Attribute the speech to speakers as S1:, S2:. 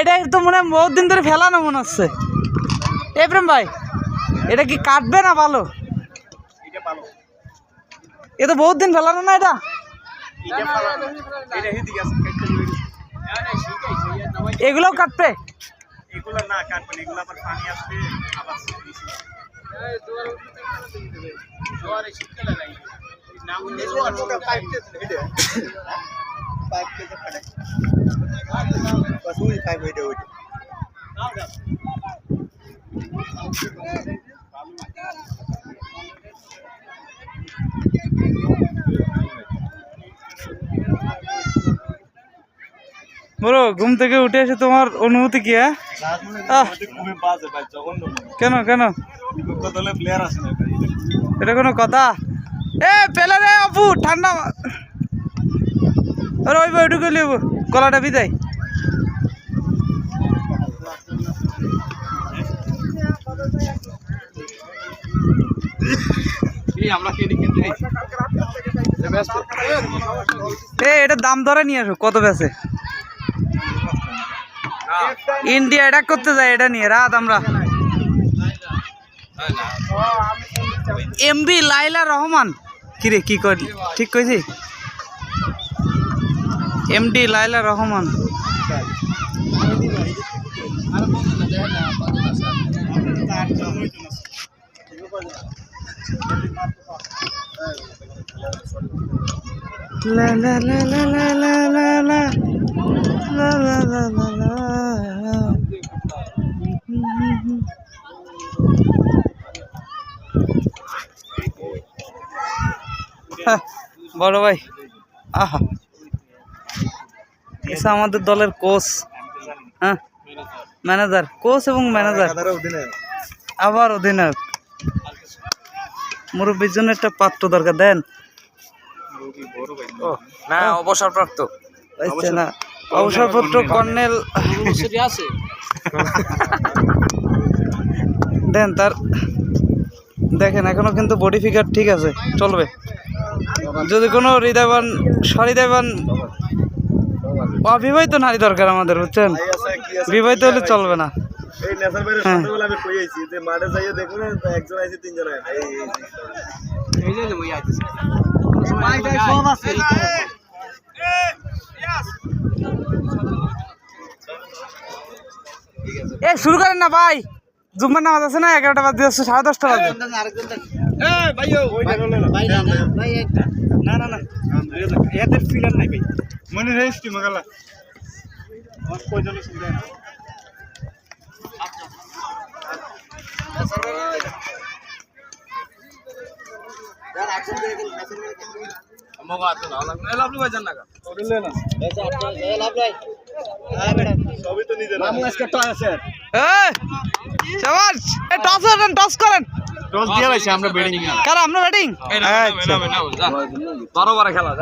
S1: এটা তো
S2: মনে হয় বহুত দিন ধরে ফেলানো মনে হচ্ছে। এ প্রেম ভাই, এটা কি কাটবে না ভালো? এ তো বহুত দিন ফেলানো না এটা? এগুলোও কাটবে?
S1: না બસ
S2: বলো, ঘুম থেকে উঠে এসে তোমার অনুভূতি কি হ্যাঁ? কেন কেন? এটা কোনো কথা? এ, পেলে রে আপু ঠান্ডা ওই বইটুকু কলাটা বিদায়। এটা দাম ধরে নিয়ে আসো, কত বেছে ইন্ডিয়া এটা করতে যায়, এটা নিয়ে, রাত আমরা। এমবি লাইলা রহমান। কিরে কি কর ঠিক কইছি? এমডি লাইলা রহমান। লা লা লা লা লা লা লা লা লা লা লা লা লা হ্যাঁ, বড় ভাই। আহা। এসে আমাদের দলের কোচ। হ্যাঁ? ম্যানেজার। কোচ এবং ম্যানেজার। আবার অধিনায়ক। মুরব্বীর জন্য একটা পাত্র দরকার দেন।
S1: না অবসরপ্রাপ্ত।
S2: হচ্ছে না। অবসরপত্র কর্নেল
S1: আছে।
S2: দেন তার দেখেন এখনও কিন্তু বডি ফিগার ঠিক আছে চলবে। যদি কোনো হৃদয়বান সহৃদয়বান অবিবাহিত নারী দরকার আমাদের বুঝছেন? বিবাহিত হলে চলবে না।
S3: এই নেশার বাইরে
S2: হ্যাঁ।
S3: সন্ধ্যাবেলা আমি কই আইছি? যে মাঠে যাইয়ে দেখুন একজন আইছে তিনজন আইছে। এই
S2: সব আছে এ শুরু করেন না ভাই। জুম্মার নামাজ আছে না এগারোটা বাজে সাড়ে দশটা বাজে।
S3: না
S1: ভাই না না না না। এদের ফিলার নাই ভাই
S3: মনে কি মাগালা কয়জন শুনবে না
S1: মগা আছে না এই লাভলু ভাই জান না
S3: ওরলে না
S1: এই লাভ ভাই হ্যাঁ ম্যাডাম
S3: সবই তো নিজের
S1: মামু আজকে তো আছে
S2: এই শাবাশ এ করেন টস
S3: আমরা বেডিং
S2: কারা আমরা ব্যাটিং
S1: বারো বারে খেলা